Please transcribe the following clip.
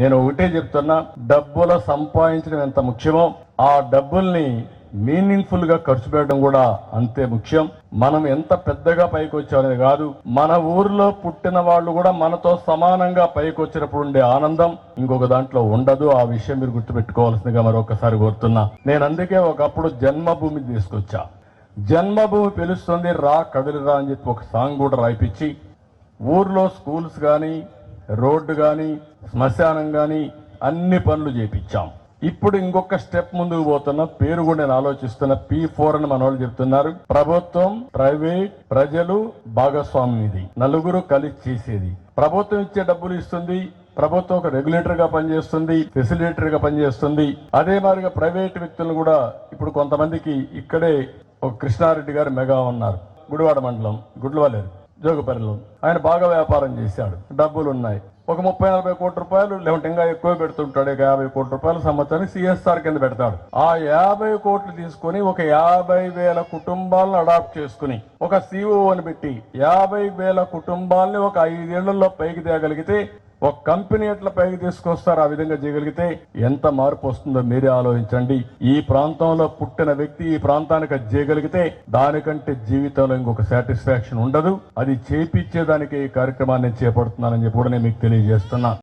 నేను ఒకటే చెప్తున్నా డబ్బుల సంపాదించడం ఎంత ముఖ్యమో ఆ డబ్బుల్ని మీనింగ్ఫుల్గా ఖర్చు పెట్టడం కూడా అంతే ముఖ్యం. మనం ఎంత పెద్దగా పైకి వచ్చామనేది కాదు మన ఊర్లో పుట్టిన వాళ్ళు కూడా మనతో సమానంగా పైకి వచ్చినప్పుడు ఉండే ఆనందం ఇంకొక దాంట్లో ఉండదు. ఆ విషయం మీరు గుర్తుపెట్టుకోవాల్సిందిగా మరొకసారి కోరుతున్నా. నేను అందుకే ఒకప్పుడు జన్మభూమి తీసుకొచ్చా. జన్మభూమి పిలుస్తుంది రా కదిలిరా అని చెప్పి ఒక సాంగ్ కూడా రాయిపించి ఊర్లో స్కూల్స్ కానీ రోడ్డు కానీ శ్మశానం కానీ అన్ని పనులు చేపించాం ఇప్పుడు ఇంకొక స్టెప్ ముందుకు పోతున్న పేరు కూడా నేను ఆలోచిస్తున్న పి ఫోర్ అని మన వాళ్ళు చెప్తున్నారు. ప్రభుత్వం ప్రైవేట్ ప్రజలు భాగస్వామ్యది నలుగురు కలిసి చేసేది. ప్రభుత్వం ఇచ్చే డబ్బులు ఇస్తుంది. ప్రభుత్వం ఒక రెగ్యులేటర్గా పనిచేస్తుంది ఫెసిలిటేటర్గా పనిచేస్తుంది. అదే మాదిరిగా ప్రైవేట్ వ్యక్తులు కూడా ఇప్పుడు కొంతమందికి ఇక్కడే ఒక కృష్ణారెడ్డి గారు మెగా ఉన్నారు. గుడివాడ మండలం గుడ్లవాలేరు. జోగపల్లిలో ఆయన బాగా వ్యాపారం చేశాడు. డబ్బులు ఉన్నాయి ఒక ముప్పై నలభై కోట్ల రూపాయలు లేకుంటే ఇంకా ఎక్కువ పెడుతుంటాడు. ఇక యాభై కోట్ల రూపాయలు సంవత్సరానికి సిఎస్ఆర్ కింద పెడతాడు. ఆ యాభై కోట్లు తీసుకొని ఒక యాభై వేల కుటుంబాలను అడాప్ట్ చేసుకుని ఒక సిఓ పెట్టి యాభై వేల కుటుంబాలని ఒక ఐదేళ్ళలో పైకి తేగలిగితే ఒక కంపెనీ ఎట్లా పైకి తీసుకొస్తారు ఆ విధంగా చేయగలిగితే ఎంత మార్పు వస్తుందో మీరే ఆలోచించండి. ఈ ప్రాంతంలో పుట్టిన వ్యక్తి ఈ ప్రాంతానికి అది చేయగలిగితే దానికంటే జీవితంలో ఇంకొక సాటిస్ఫాక్షన్ ఉండదు. అది చేపించేదానికి ఈ కార్యక్రమాన్ని చేపడుతున్నానని చెప్పి కూడా నేను మీకు తెలియజేస్తున్నా.